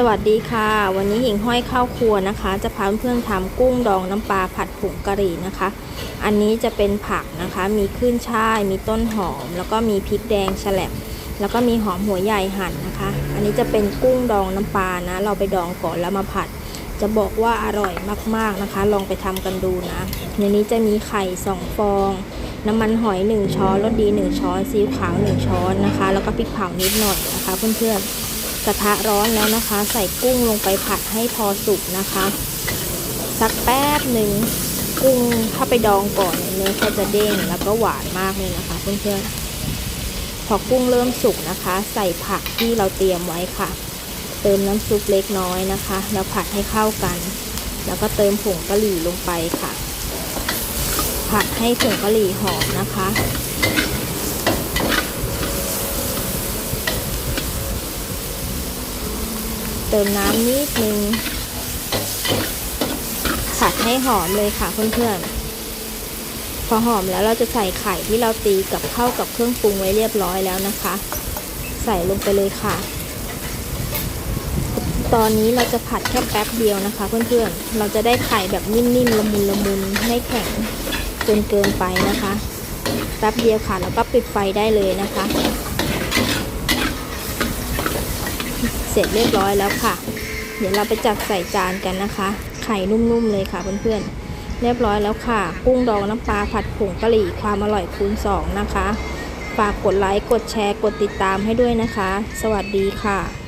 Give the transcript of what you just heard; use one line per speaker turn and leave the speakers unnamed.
สวัสดีค่ะ วันนี้หญิงห้อยเข้าครัวนะคะ จะพาเพื่อนๆทำกุ้งดองน้ำปลาผัดผงกะหรี่นะคะ อันนี้จะเป็นผักนะคะ มีขึ้นช่าย มีต้นหอม แล้วก็มีพริกแดงแฉลบแล้วก็มีหอมหัวใหญ่หั่นนะคะ อันนี้จะเป็นกุ้งดองน้ำปลานะ เราไปดองก่อนแล้วมาผัด จะบอกว่าอร่อยมากๆนะคะ ลองไปทำกันดูนะ ในนี้จะมีไข่สองฟอง น้ำมันหอย 1 ช้อนรสดี 1 ช้อนซีอิ๊วขาว 1 ช้อนนะคะ แล้วก็พริกเผานิดหน่อยนะคะ เพื่อนๆ กระทะร้อนแล้วนะคะ ใส่กุ้งลงไปผัดให้พอสุกนะคะ สักแป๊บหนึ่งกุ้งถ้าไปดองก่อนเนื้อเขาจะเด้งแล้วก็หวานมากเลยนะคะเพื่อนๆพอกุ้งเริ่มสุกนะคะ ใส่ผักที่เราเตรียมไว้ค่ะ เติมน้ำซุปเล็กน้อยนะคะ แล้วผัดให้เข้ากัน แล้วก็เติมผงกะหรี่ลงไปค่ะ ผัดให้ผงกะหรี่หอมนะคะ ติมน้ำนิดนึงผัดให้หอมเลยค่ะเพื่อนๆ พอหอมแล้วเราจะใส่ไข่ที่เราตีกับเข้ากับเครื่องปรุงไว้เรียบร้อยแล้วนะคะ ใส่ลงไปเลยค่ะ ตอนนี้เราจะผัดแค่แป๊บเดียวนะคะ เพื่อนๆ เราจะได้ไข่แบบนิ่มๆละมุนละมุนไม่แข็งจนเกินไปนะคะ แป๊บเดียวค่ะแล้วก็ปิดไฟได้เลยนะคะ เสร็จเรียบร้อยแล้วค่ะ เดี๋ยวเราไปจัดใส่จานกันนะคะ ไข่นุ่มๆเลยค่ะเพื่อนๆ เรียบร้อยแล้วค่ะ กุ้งดองน้ำปลาผัดผงกะหรี่ความอร่อยคูณ 2 นะคะ ฝากกดไลค์ กดแชร์ กดติดตามให้ด้วยนะคะ สวัสดีค่ะ